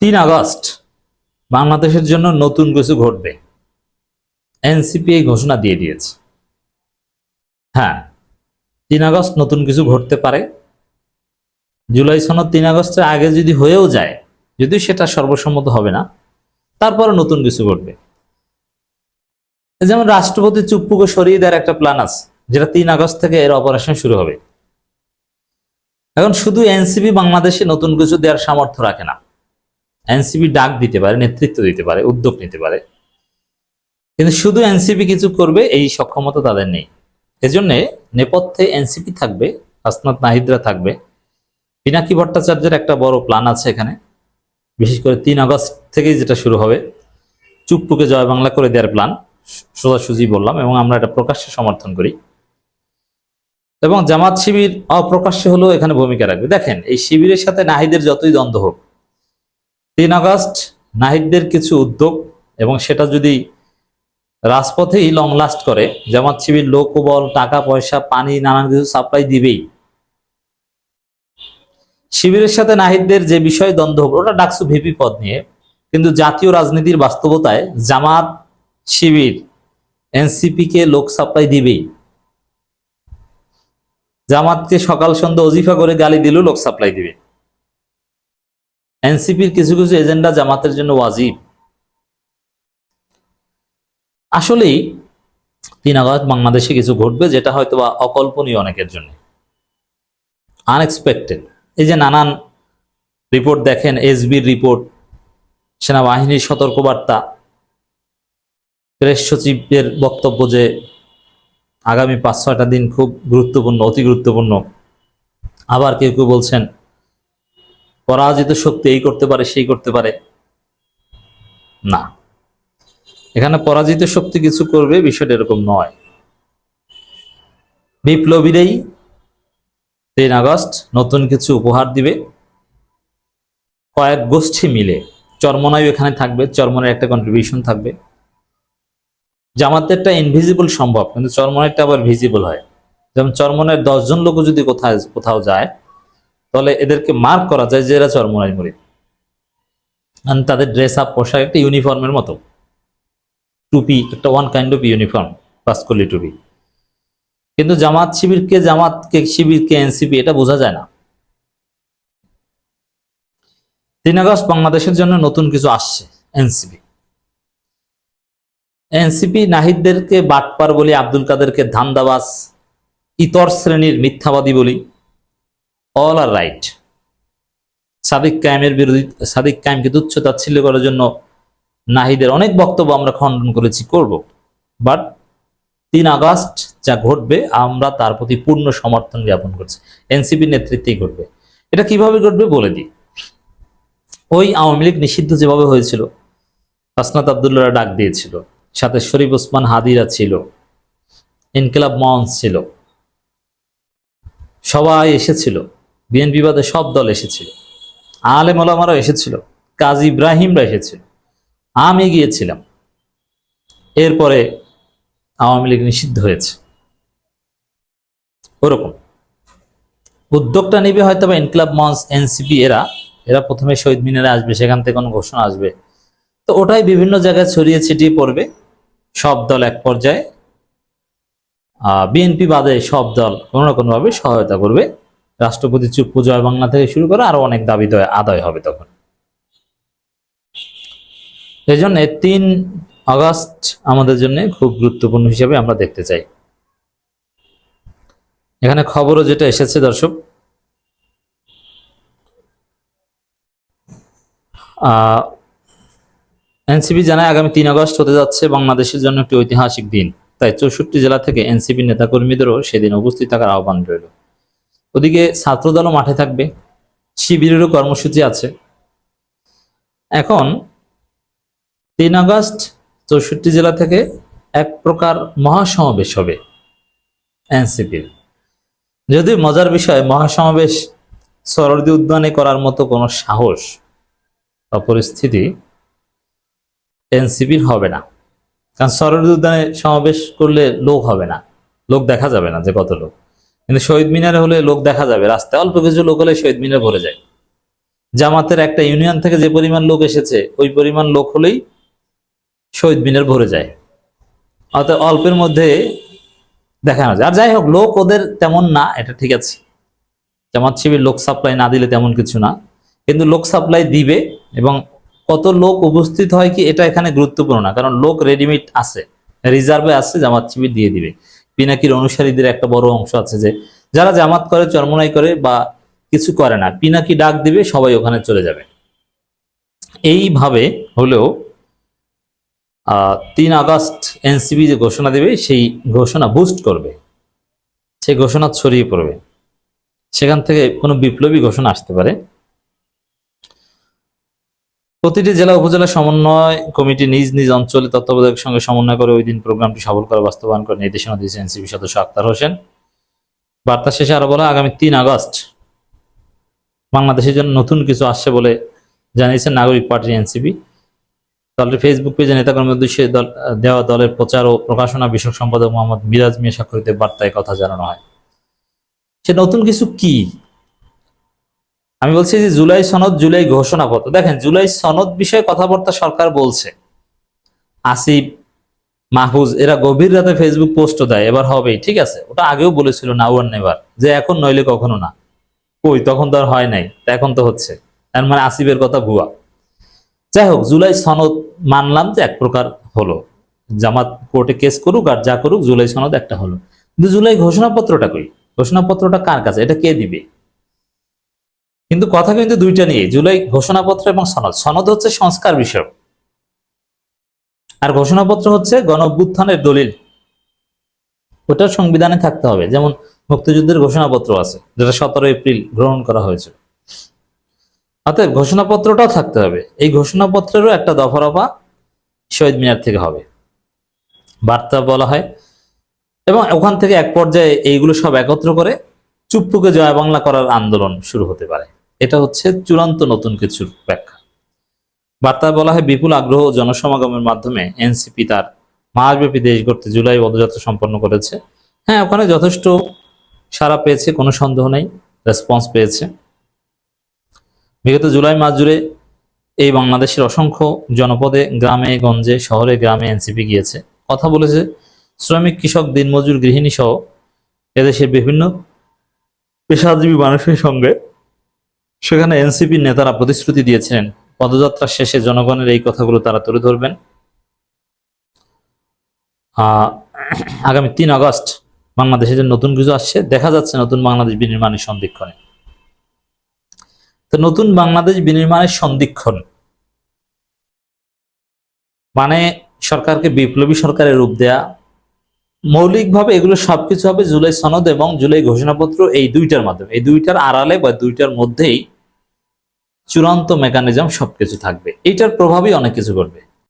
তিন আগস্ট বাংলাদেশের জন্য নতুন কিছু ঘটবে। এনসিপি এই ঘোষণা দিয়ে দিয়েছে। হ্যাঁ তিন আগস্ট নতুন কিছু ঘটতে পারে। জুলাই সনদ তিন আগস্টের আগে যদি হয়েও যায়, যদিও সেটা সর্বসম্মত হবে না, তারপরে নতুন কিছু ঘটবে। যেমন রাষ্ট্রপতি চুপ্পুকে সরিয়ে দেওয়ার একটা প্ল্যান আছে, যেটা তিন আগস্ট থেকে এর অপারেশন শুরু হবে। এখন শুধু এনসিপি বাংলাদেশে নতুন কিছু দেওয়ার সামর্থ্য রাখে না। এনসিপি ডাক দিতে পারে, নেতৃত্ব দিতে পারে, উদ্যোগ নিতে পারে। কিন্তু শুধু এনসিপি কিছু করবে, এই সক্ষমতা তাদের নেই। এজন্য নেপথ্যে এনসিপি থাকবে আসনাত নাহিদরা থাকবে। পিনাকি ভট্টাচার্যের একটা বড় প্ল্যান আছে এখানে। বিশেষ করে তিন আগস্ট থেকেই যেটা শুরু হবে, চুপটুকে জয় বাংলা করে দেওয়ার প্ল্যান সোজাসুজি বললাম, এবং আমরা এটা প্রকাশ্যে সমর্থন করি। এবং জামাত শিবির অপ্রকাশ্যে হলেও এখানে ভূমিকা রাখবে। দেখেন, এই শিবিরের সাথে নাহিদের যতই দ্বন্দ্ব হোক তিন আগস্ট নাহিদদের কিছু উদ্যোগ এবং সেটা যদি রাজপথেই লং লাস্ট করে, জামাত শিবির লোকবল টাকা, পয়সা, পানি, নানান কিছু সাপ্লাই দিবেই। শিবিরের সাথে নাহিদদের যে বিষয়ে দ্বন্দ্ব হবে ওটা ডাকসু ভিপি পদ নিয়ে। কিন্তু জাতীয় রাজনীতির বাস্তবতায় জামাত শিবির এনসিপি কে লোক সাপ্লাই দিবেই। জামাতকে সকাল সন্ধ্যা অজিফা করে গালি দিলেও লোক সাপ্লাই দিবে। এনসিপির কিছু কিছু এজেন্ডা জামাতের জন্য ওয়াজিব। আসলেই তিন আগস্ট বাংলাদেশে কিছু ঘটবে যেটা হয়তো বা অকল্পনীয় অনেকের জন্য। আনএক্সপেক্টেড এই যে নানান রিপোর্ট দেখেন এসবির রিপোর্ট, সেনাবাহিনীর সতর্কবার্তা, প্রেস সচিবের বক্তব্য যে আগামী পাঁচ ছয়টা দিন খুব গুরুত্বপূর্ণ, অতি গুরুত্বপূর্ণ। আবার কেউ কেউ বলছেন পরাজিত শক্তি এই করতে পারে, সেই করতে পারে। না। এখানে পরাজিত শক্তি কিছু করবে, বিষয়টা এরকম নয়। বিপ্লবীরাই তিন আগস্ট নতুন কিছু উপহার দিবে। কয়েক গোষ্ঠী মিলে। চরমনায় এখানে থাকবে চরমনের একটা কন্ট্রিবিউশন থাকবে। জামাতেরটা ইনভিজিবল সম্ভব, কিন্তু চর্মনেরটা আবার ভিজিবল হয়। যেমন চরমনের দশজন লোক যদি কোথায়, কোথাও যায় তাহলে এদেরকে মার্ক করা যায় যে এরা চরমনাই মরি তাদের ড্রেস আপ পোশাক একটা ইউনিফর্মের মতো। টুপি, একটা ওয়ান কাইন্ড অফ ইউনিফর্ম পাসকলি টুপি। কিন্তু জামাত শিবিরকে, জামাতকে শিবিরকে এনসিপি এটা বোঝা যায় না। তিন আগস্ট বাংলাদেশের জন্য নতুন কিছু আসছে এনসিপি এনসিপি নাহিদদেরকে বাটপার বলি, আব্দুল কাদেরকে ধান্দাবাজ, ইতর শ্রেণির মিথ্যাবাদী বলি। অল আর রাইট সাদিক কায়েমের বিরোধী সাদিক কায়েমকে তুচ্ছ তাচ্ছিল্য করার জন্য নাহিদের অনেক বক্তব্য আমরা খণ্ডন করেছি, করব। বাট তিন আগস্ট যা ঘটবে, আমরা তার প্রতি পূর্ণ সমর্থন জ্ঞাপন করছি। এনসিপি নেতৃত্বেই ঘটবে। এটা কীভাবে ঘটবে বলে দিই। ওই আওয়ামী লীগ নিষিদ্ধ যেভাবে হয়েছিল হাসনাত আবদুল্লাহ ডাক দিয়েছিল। সাথে শরীফ ওসমান হাদিরা ছিল। ইনকিলাব মঞ্চ ছিল। সবাই এসেছিল। বিএনপি বাদে সব দল এসেছিল। আলেম ওলামারা এসেছিল, কাজী ইব্রাহিমরা এসেছিল। আমি গিয়েছিলাম। এরপরে আওয়ামী লীগ নিষিদ্ধ হয়েছে। ওরকম। উদ্যোগটা নিবে হয়তো বা ইনকলাব মঞ্চ, এনসিপি, এরা। এরা প্রথমে শহীদ মিনারে আসবে, সেখান থেকে কোনো ঘোষণা আসবে। তো ওটাই বিভিন্ন জায়গায় ছড়িয়ে ছিটিয়ে পড়বে। সব দল এক পর্যায়ে। বিএনপি বাদে সব দল কোনো না কোনোভাবে সহায়তা করবে। রাষ্ট্রপতি চুপ জয় বাংলা থেকে শুরু করে আরও অনেক দাবি আদায় হবে তখন। এই জন্য তিন আগস্ট আমাদের জন্য খুব গুরুত্বপূর্ণ হিসেবে আমরা দেখতে চাই। এখানে খবরও যেটা এসেছে দর্শক এনসিপি জানায় আগামী তিন আগস্ট হতে যাচ্ছে বাংলাদেশের জন্য একটি ঐতিহাসিক দিন। তাই চৌষট্টি জেলা থেকে এনসিপি নেতাকর্মীদেরও সেদিন উপস্থিত থাকার আহ্বান রইল। ওদিকে ছাত্রদলও মাঠে থাকবে, শিবিরেরও কর্মসূচি আছে। এখন তিন আগস্ট চৌষট্টি জেলা থেকে এক প্রকার মহাসমাবেশ হবে এনসিপির। যদি মজার বিষয়, মহাসমাবেশ সরদি উদ্যানে করার মতো কোনো সাহস বা পরিস্থিতি এনসিপির হবে না। কারণ সরদি উদ্যানে সমাবেশ করলে লোক হবে না, লোক দেখা যাবে না যে কত লোক। কিন্তু শহীদ মিনারে হলে লোক দেখা যাবে। রাস্তায় অল্প কিছু লোক হলে শহীদ মিনার ভরে যায়। জামাতের একটা ইউনিয়ন থেকে যে পরিমাণ লোক এসেছে, ওই পরিমাণ লোক হলেই শহীদ মিনার ভরে যায়। অর্থাৎ অল্পের মধ্যে দেখানো যায়। আর যাই হোক, লোক ওদের তেমন না, এটা ঠিক আছে। জামাত শিবির লোক সাপ্লাই না দিলে তেমন কিছু না। কিন্তু লোক সাপ্লাই দিবে এবং কত লোক উপস্থিত হয় কি, এটা এখানে গুরুত্বপূর্ণ না। কারণ লোক রেডিমেড আছে রিজার্ভে আছে, জামাত শিবির দিয়ে দিবে। পিনাকির অনুসারীদের একটা বড় অংশ আছে যে, যারা জামাত করে, চরমনাই করে বা কিছু করে না, পিনাকি ডাক দিবে, সবাই ওখানে চলে যাবে। এইভাবে হলেও তিন আগস্ট এনসিবি যে ঘোষণা দেবে, সেই ঘোষণা বুস্ট করবে। সেই ঘোষণা ছড়িয়ে পড়বে। সেখান থেকে কোনো বিপ্লবী ঘোষণা আসতে পারে। প্রতিটি জেলা উপজেলা সমন্বয় কমিটি নিজ নিজ অঞ্চলে তত্ত্বাবধায়কের সঙ্গে সমন্বয় করে ওই দিন প্রোগ্রামটি সফল করে বাস্তবায়ন করে নির্দেশনা দিয়েছে এনসিপি সদস্য আক্তার হোসেন। বার্তা শেষে আরও বলা, আগামী তিন আগস্ট বাংলাদেশের জন্য নতুন কিছু আসছে বলে জানিয়েছেন নাগরিক পার্টি এনসিপি। দলটির ফেসবুক পেজে নেতাকর্মী উদ্দেশ্যে দল, দেওয়া দলের প্রচার ও প্রকাশনা বিষয়ক সম্পাদক মোহাম্মদ মিরাজ মিয়া স্বাক্ষরিত বার্তায় কথা জানানো হয়। সে নতুন কিছু কি? আমি বলছি যে জুলাই সনদ, জুলাই ঘোষণাপত্র। দেখেন, জুলাই সনদ বিষয়ে কথাবার্তা সরকার বলছে। আসিফ, মাহফুজ, এরা গভীর রাতে ফেসবুক পোস্টও দেয়, এবার হবেই, ঠিক আছে? ওটা আগেও বলেছিল না ওয়ান নেভার যে এখন নইলে কখনো না। কই, তখন তো আর হয় নাই, তা এখন তো হচ্ছে। তার মানে আসিফের কথা ভুয়া। যাই হোক, জুলাই সনদ মানলাম যে এক প্রকার হলো। জামাত কোর্টে কেস করুক আর যা করুক, জুলাই সনদ একটা হলো। কিন্তু জুলাই ঘোষণাপত্রটা কই? ঘোষণাপত্রটা কার কাছে? এটা কে দিবে? কিন্তু কথা কিন্তু দুইটা নিয়ে, জুলাই ঘোষণাপত্র এবং সনদ। সনদ হচ্ছে সংস্কার বিষয়ক। আর ঘোষণাপত্র হচ্ছে গণ অভ্যুত্থানের দলিল। ওটা সংবিধানে থাকতে হবে। যেমন মুক্তিযুদ্ধের ঘোষণাপত্র আছে, যেটা সতেরো এপ্রিল গ্রহণ করা হয়েছিল। অতএব ঘোষণাপত্রটাও থাকতে হবে। এই ঘোষণাপত্রেরও একটা দফা রফা শহীদ মিনার থেকে হবে। বার্তা বলা হয়। এবং ওখান থেকে এক পর্যায়ে এইগুলো সব একত্র করে চুপ্পুকে জয় বাংলা করার আন্দোলন শুরু হতে পারে। এটা হচ্ছে চূড়ান্ত নতুন কিছুর ব্যাখ্যা। বার্তায় বলা হয়, বিপুল আগ্রহ ও জনসমাগমের মাধ্যমে এনসিপি তার মাসব্যাপী দেশ গড়তে জুলাই পদযাত্রা সম্পন্ন করেছে। হ্যাঁ ওখানে যথেষ্ট সাড়া পেয়েছে, কোনো সন্দেহ নেই রেসপন্স পেয়েছে। বিগত জুলাই মাস জুড়ে এই বাংলাদেশের অসংখ্য জনপদে গ্রামে, গঞ্জে, শহরে, গ্রামে এনসিপি গিয়েছে। কথা বলেছে, শ্রমিক, কৃষক, দিনমজুর, গৃহিণী সহ এদেশের বিভিন্ন পেশাজীবী মানুষের সঙ্গে সেখানে এনসিপি নেতারা প্রতিশ্রুতি দিয়েছিলেন পদযাত্রার শেষে জনগণের এই কথাগুলো তারা তুলে ধরবেন। আগামী তিন আগস্ট বাংলাদেশে যে নতুন কিছু আসছে, দেখা যাচ্ছে নতুন বাংলাদেশ বিনির্মাণের সন্ধিক্ষণে। তো নতুন বাংলাদেশ বিনির্মাণের সন্ধিক্ষণ মানে সরকারকে বিপ্লবী সরকারের রূপ দেয়া মৌলিকভাবে এগুলো সবকিছু হবে জুলাই সনদ এবং জুলাই ঘোষণাপত্র এই দুইটার মাধ্যমে। এই দুইটার আড়ালে বা দুইটার মধ্যেই চূড়ান্ত মেকানিজম সবকিছু থাকবে। এটার প্রভাবই অনেক কিছু করবে।